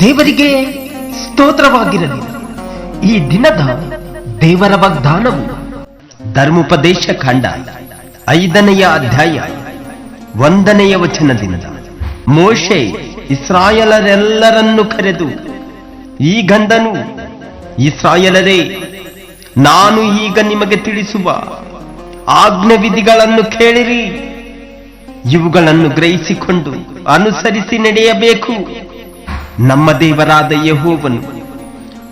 ದೇವರಿಗೆ ಸ್ತೋತ್ರವಾಗಿರಲಿ. ಈ ದಿನದ ದೇವರ ವಾಗ್ದಾನವು ಧರ್ಮೋಪದೇಶ ಖಂಡ ಐದನೆಯ ಅಧ್ಯಾಯ ಒಂದನೆಯ ವಚನದಿಂದ. ಮೋಶೆ ಇಸ್ರಾಯಲರೆಲ್ಲರನ್ನು ಕರೆದು, ಈ ಗಂಧನು ಇಸ್ರಾಯಲರೇ, ನಾನು ಈಗ ನಿಮಗೆ ತಿಳಿಸುವ ಆಜ್ಞೆ ವಿಧಿಗಳನ್ನು ಕೇಳಿರಿ. ಇವುಗಳನ್ನು ಗ್ರಹಿಸಿಕೊಂಡು ಅನುಸರಿಸಿ ನಡೆಯಬೇಕು. ನಮ್ಮ ದೇವರಾದ ಯಹೋವನು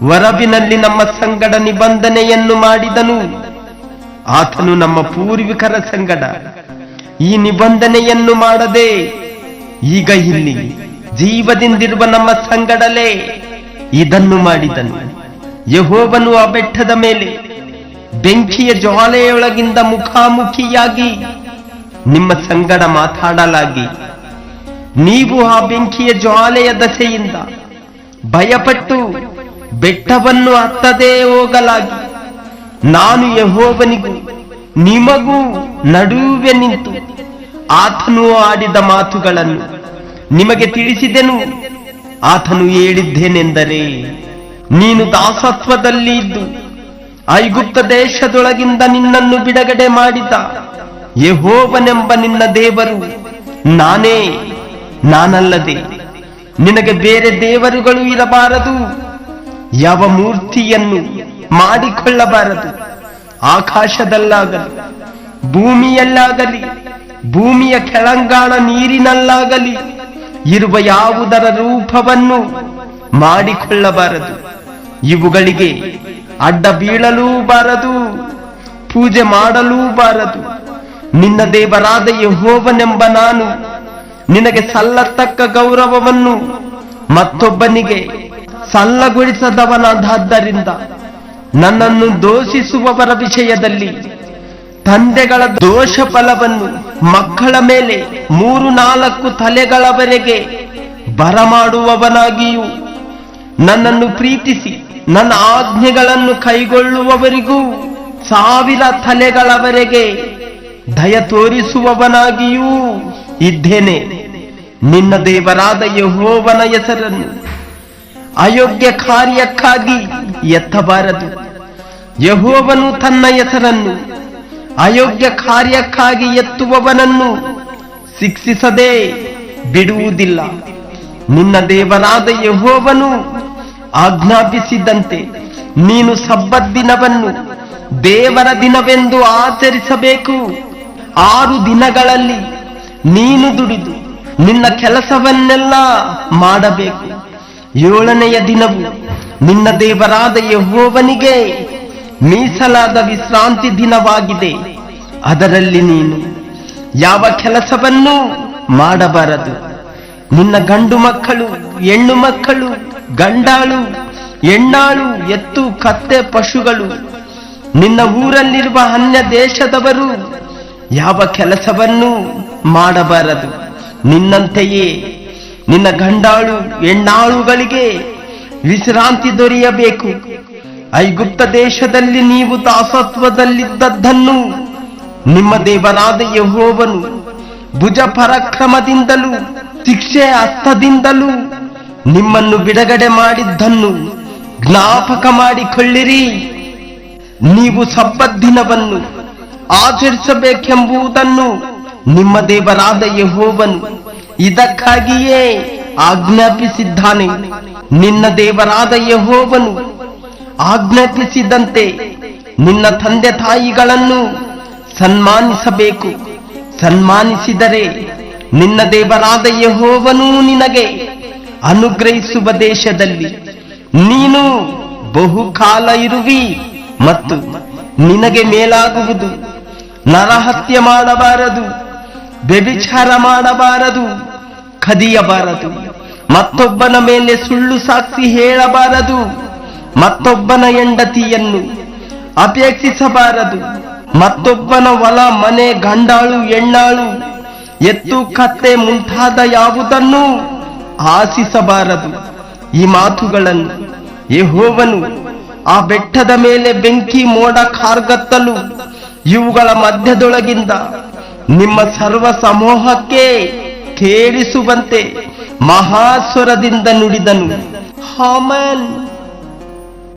ವರವಿನಲ್ಲಿ ನಮ್ಮ ಸಂಗಡ ನಿಬಂಧನೆಯನ್ನು ಮಾಡಿದನು. ಆತನು ನಮ್ಮ ಪೂರ್ವಿಕರ ಸಂಗಡ ಈ ನಿಬಂಧನೆಯನ್ನು ಮಾಡದೆ ಈಗ ಇಲ್ಲಿ ಜೀವದಿಂದಿರುವ ನಮ್ಮ ಸಂಗಡಲೇ ಇದನ್ನು ಮಾಡಿದನು. ಯಹೋವನು ಆ ಬೆಟ್ಟದ ಮೇಲೆ ಬೆಂಕಿಯ ಜ್ವಾಲೆಯೊಳಗಿಂದ ಮುಖಾಮುಖಿಯಾಗಿ ನಿಮ್ಮ ಸಂಗಡ ಮಾತಾಡಲಾಗಿ. ನೀವು ಆ ಬೆಂಕಿಯ ಜ್ವಾಲೆಯ ದಸೆಯಿಂದ ಭಯಪಟ್ಟು ಬೆಟ್ಟವನ್ನು ಹತ್ತದೇ ಹೋಗಲಾಗಿ. ನಾನು ಯಹೋವನಿಗೂ ನಿಮಗೂ ನಡುವೆ ನಿಂತು ಆತನು ಆಡಿದ ಮಾತುಗಳನ್ನು ನಿಮಗೆ ತಿಳಿಸಿದೆನು. ಆತನು ಹೇಳಿದ್ದೇನೆಂದರೆ, ನೀನು ದಾಸತ್ವದಲ್ಲಿ ಇದ್ದು ಐಗುಪ್ತ ದೇಶದೊಳಗಿಂದ ನಿನ್ನನ್ನು ಬಿಡುಗಡೆ ಮಾಡಿದ ಯಹೋವನೆಂಬ ನಿನ್ನ ದೇವರು. ನಾನೇ, ನಾನಲ್ಲದೆ. ನಿನಗೆ ಬೇರೆ ದೇವರುಗಳು ಇರಬಾರದು. ಯಾವ ಮೂರ್ತಿಯನ್ನು ಮಾಡಿಕೊಳ್ಳಬಾರದು. ಆಕಾಶದಲ್ಲಾಗಲಿ, ಭೂಮಿಯಲ್ಲಾಗಲಿ, ಭೂಮಿಯ ಕೆಳಂಗಾಣ ನೀರಿನಲ್ಲಾಗಲಿ, ಇರುವ ಯಾವುದರ ರೂಪವನ್ನು ಮಾಡಿಕೊಳ್ಳಬಾರದು. ಇವುಗಳಿಗೆ ಅಡ್ಡ ಬೀಳಲೂ ಬಾರದು, ಪೂಜೆ ಮಾಡಲೂ ಬಾರದು. ನಿನ್ನ ದೇವರಾದ ಯಹೋವನೆಂಬ ನಾನು ನಿನಗೆ ಸಲ್ಲತಕ್ಕ ಗೌರವವನ್ನು ಮತ್ತೊಬ್ಬನಿಗೆ ಸಲ್ಲಗೊಳಿಸದವನಾದದ್ದರಿಂದ ನನ್ನನ್ನು ದೋಷಿಸುವವರ ವಿಷಯದಲ್ಲಿ ತಂದೆಗಳ ದೋಷ ಫಲವನ್ನು ಮಕ್ಕಳ ಮೇಲೆ ಮೂರು ನಾಲ್ಕು ತಲೆಗಳವರೆಗೆ ಬರಮಾಡುವವನಾಗಿಯೂ ನನ್ನನ್ನು ಪ್ರೀತಿಸಿ ನನ್ನ ಆಜ್ಞೆಗಳನ್ನು ಕೈಗೊಳ್ಳುವವರಿಗೂ ಸಾವಿರ ತಲೆಗಳವರೆಗೆ ದಯ ತೋರಿಸುವವನಾಗಿಯೂ ಇದ್ದೇನೆ. ನಿನ್ನ ದೇವರಾದ ಯಹೋವನ ಹೆಸರನ್ನು ಅಯೋಗ್ಯ ಕಾರ್ಯಕ್ಕಾಗಿ ಎತ್ತಬಾರದು. ಯಹೋವನು ತನ್ನ ಹೆಸರನ್ನು ಅಯೋಗ್ಯ ಕಾರ್ಯಕ್ಕಾಗಿ ಎತ್ತುವವನನ್ನು ಶಿಕ್ಷಿಸದೆ ಬಿಡುವುದಿಲ್ಲ. ನಿನ್ನ ದೇವರಾದ ಯಹೋವನು ಆಜ್ಞಾಪಿಸಿದಂತೆ ನೀನು ಸಬ್ಬತ್ ದಿನವನ್ನು ದೇವರ ದಿನವೆಂದು ಆಚರಿಸಬೇಕು. ಆರು ದಿನಗಳಲ್ಲಿ ನೀನು ದುಡಿದು ನಿನ್ನ ಕೆಲಸವನ್ನೆಲ್ಲ ಮಾಡಬೇಕು. ಏಳನೆಯ ದಿನವು ನಿನ್ನ ದೇವರಾದ ಯಹೋವನಿಗೆ ಮೀಸಲಾದ ವಿಶ್ರಾಂತಿ ದಿನವಾಗಿದೆ. ಅದರಲ್ಲಿ ನೀನು ಯಾವ ಕೆಲಸವನ್ನೂ ಮಾಡಬಾರದು. ನಿನ್ನ ಗಂಡು ಮಕ್ಕಳು, ಹೆಣ್ಣು ಮಕ್ಕಳು ಗಂಡಾಳು ಎಣ್ಣಾಳು ಎತ್ತು, ಕತ್ತೆ, ಪಶುಗಳು, ನಿನ್ನ ಊರಲ್ಲಿರುವ ಅನ್ಯ ದೇಶದವರು ಯಾವ ಕೆಲಸವನ್ನೂ ಮಾಡಬಾರದು. ನಿನ್ನಂತೆಯೇ ನಿನ್ನ ಗಂಡಾಳು, ಹೆಣ್ಣಾಳುಗಳಿಗೆ ವಿಶ್ರಾಂತಿ ದೊರೆಯಬೇಕು. ಐಗುಪ್ತ ದೇಶದಲ್ಲಿ ನೀವು ದಾಸತ್ವದಲ್ಲಿದ್ದದ್ದನ್ನು ನಿಮ್ಮ ದೇವರಾದ ಯಹೋವನು ಭುಜ ಪರಾಕ್ರಮದಿಂದಲೂ ಶಿಕ್ಷೆ ಹಸ್ತದಿಂದಲೂ ನಿಮ್ಮನ್ನು ಬಿಡುಗಡೆ ಮಾಡಿದ್ದನ್ನು ಜ್ಞಾಪಕ ಮಾಡಿಕೊಳ್ಳಿರಿ. ನೀವು ಸಬ್ಬದ್ದಿನವನ್ನು ಆಚರಿಸಬೇಕೆಂಬುದನ್ನು ನಿಮ್ಮ ದೇವರಾದ ಯಹೋವನು ಇದಕ್ಕಾಗಿಯೇ ಆಜ್ಞಾಪಿಸಿದ್ದಾನೆ. ನಿನ್ನ ದೇವರಾದ ಯಹೋವನು ಆಜ್ಞಾಪಿಸಿದಂತೆ ನಿನ್ನ ತಂದೆ ತಾಯಿಗಳನ್ನು ಸನ್ಮಾನಿಸಬೇಕು. ಸನ್ಮಾನಿಸಿದರೆ ನಿನ್ನ ದೇವರಾದ ಯಹೋವನು ನಿನಗೆ ಅನುಗ್ರಹಿಸುವ ದೇಶದಲ್ಲಿ ನೀನು ಬಹುಕಾಲ ಇರುವಿ ಮತ್ತು ನಿನಗೆ ಮೇಲಾಗುವುದು. ನರಹತ್ಯೆ ಮಾಡಬಾರದು, ವ್ಯಭಿಚಾರ ಮಾಡಬಾರದು, ಕದಿಯಬಾರದು. ಮತ್ತೊಬ್ಬನ ಮೇಲೆ ಸುಳ್ಳು ಸಾಕ್ಷಿ ಹೇಳಬಾರದು, ಮತ್ತೊಬ್ಬನ ಹೆಂಡತಿಯನ್ನು ಅಪೇಕ್ಷಿಸಬಾರದು. ಮತ್ತೊಬ್ಬನ ಹೊಲ ಮನೆ, ಗಂಡಾಳು ಎಣ್ಣಾಳು ಎತ್ತು, ಕತ್ತೆ ಮುಂತಾದ ಯಾವುದನ್ನು ಆಶಿಸಬಾರದು. ಈ ಮಾತುಗಳನ್ನು ಯಹೋವನು ಆ ಬೆಟ್ಟದ ಮೇಲೆ ಬೆಂಕಿ ಮೋಡ ಕಾರ್ಗತ್ತಲು, ಇವುಗಳ ಮಧ್ಯದೊಳಗಿಂದ ನಿಮ್ಮ ಸರ್ವ ಸಮೂಹಕ್ಕೆ ಕೇಳಿಸುವಂತೆ ಮಹಾಸ್ವರದಿಂದ ನುಡಿದನು. ಹಾಮನ್